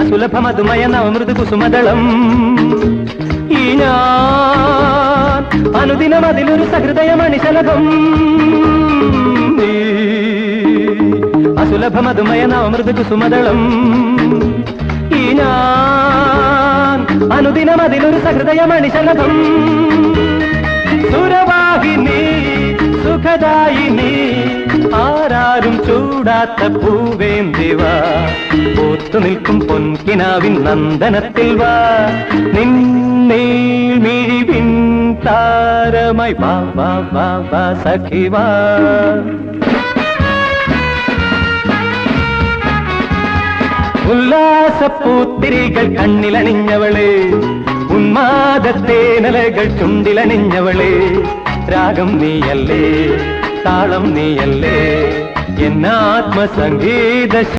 അസുലഭ മധുമയ നവമൃദു കുസുമദളം ഈ ഞാൻ അനുദിനം അതിലൊരു സഹൃദയ മണിശലഭം ഈ അസുലഭ മധുമയ നവമൃദു കുസുമദളം ഈ ഞാൻ അനുദിനം അതിലൊരു സഹൃദയ മണിശലഭം സുരവാഹിനി സുഖദായിനി ആരാരും ചൂടാത്ത പൂവേന്തിവ പൂത്തു നിൽക്കും പൊൻകിനാവിൻ നന്ദനത്തിൽ വാ. നിന്നേ മിഴിവിൻ താരമായി വാ വാ വാ വാ സഖി വാ. ഉല്ലാസപ്പൂത്തിരികൾ കണ്ണിലണിഞ്ഞവളെ ഉന്മാദത്തേനലകൾ ചുണ്ടിലണിഞ്ഞവളെ. രാഗം നീയല്ലേ താളം നീയല്ലേ എന്നാത്മസംഗീത